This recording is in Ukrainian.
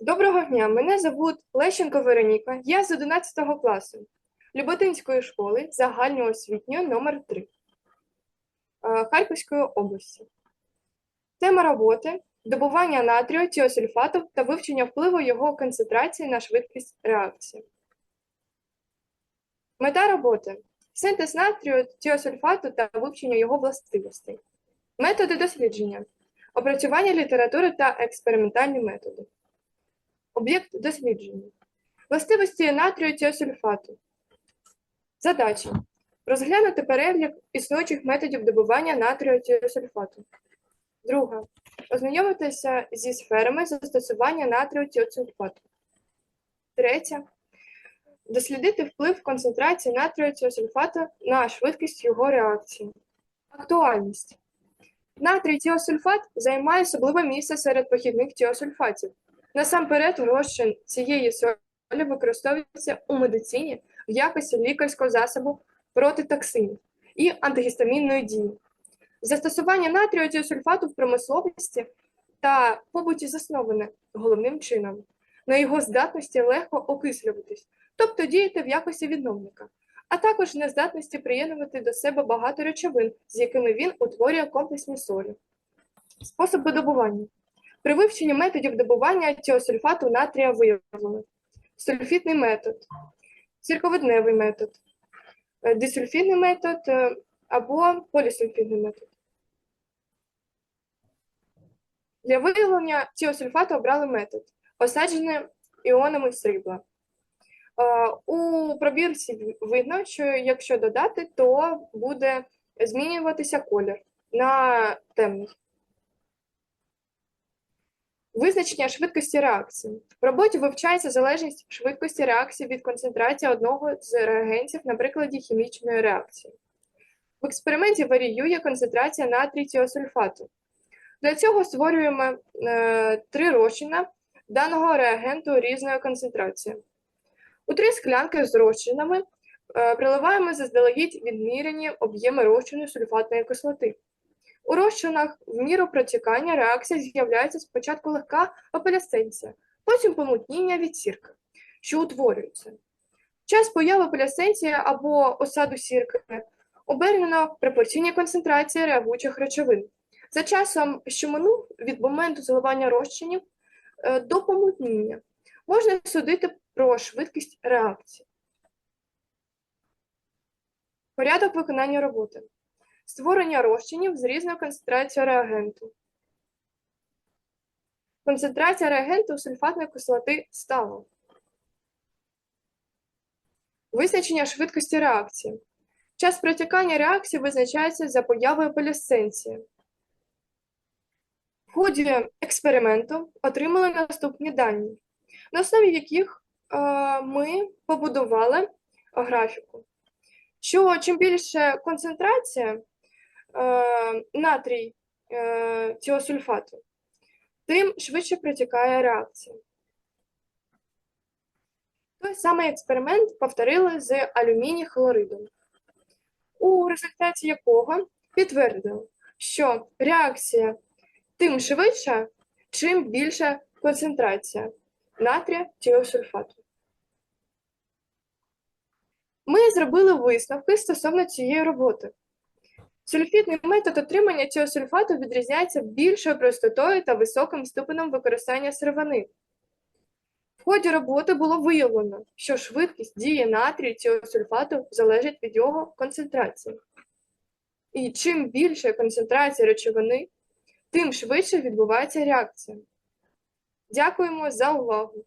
Доброго дня, мене звуть Лещенко Вероніка, я з 11 класу Люботинської школи загальноосвітньої номер 3 е, Харківської області. Тема роботи добування натрію, тіосульфату та вивчення впливу його концентрації на швидкість реакції. Мета роботи синтез натрію, тіосульфату та вивчення його властивостей. Методи дослідження, опрацювання літератури та експериментальні методи. Об'єкт дослідження. Властивості натрію тіосульфату. Задача. Розглянути перелік існуючих методів добування натрію тіосульфату. Друга. Ознайомитися зі сферами застосування натрію тіосульфату. Третя. Дослідити вплив концентрації натрію тіосульфату на швидкість його реакції. Актуальність. Натрій тіосульфат займає особливе місце серед похідних тіосульфатів. Насамперед, розчин цієї солі використовується у медицині в якості лікарського засобу проти токсинів і антигістамінної дії. Застосування натрію тіосульфату в промисловості та побуті засноване головним чином на його здатності легко окислюватись, тобто діяти в якості відновника, а також нездатності приєднувати до себе багато речовин, з якими він утворює комплексні солі. Способи добування. При вивченні методів добування тіосульфату натрія виявлено сульфітний метод, цирковидневий метод, е, дисульфідний метод е, або полісульфідний метод. Для виявлення тіосульфату обрали метод, осаджений іонами срібла. Е, У пробірці видно, що якщо додати, то буде змінюватися колір на темний. Визначення швидкості реакції. В роботі вивчається залежність швидкості реакції від концентрації одного з реагентів на прикладі хімічної реакції. В експерименті варіює концентрація натрій тіосульфату. Для цього створюємо е, три розчина даного реагенту різної концентрації. У три склянки з розчинами е, приливаємо заздалегідь відміряні об'єми розчину сульфатної кислоти. У розчинах в міру протікання реакції з'являється спочатку легка апелясценція, потім помутніння від сірки, що утворюється. Час появи апелясценції або осаду сірки обернено пропорційні концентрації реагуючих речовин. За часом, що минув від моменту заливання розчинів е, до помутніння, можна судити про швидкість реакції. Порядок виконання роботи створення розчинів з різною концентрацією реагенту. Концентрація реагенту сульфатної кислоти стала. Визначення швидкості реакції. Час протікання реакції визначається за появою полісценції. В ході експерименту отримали наступні дані, на основі яких е, ми побудували графіку. Що чим більше концентрація, натрій е, тіосульфату, тим швидше протікає реакція. Той самий експеримент повторили з алюміній хлоридом, у результаті якого підтвердили, що реакція тим швидша, чим більша концентрація натрія тіосульфату. Ми зробили висновки стосовно цієї роботи. Сульфітний метод отримання цього сульфату відрізняється більшою простотою та високим ступенем використання сировини. В ході роботи було виявлено, що швидкість дії натрію цього сульфату залежить від його концентрації. І чим більша концентрація речовини, тим швидше відбувається реакція. Дякуємо за увагу!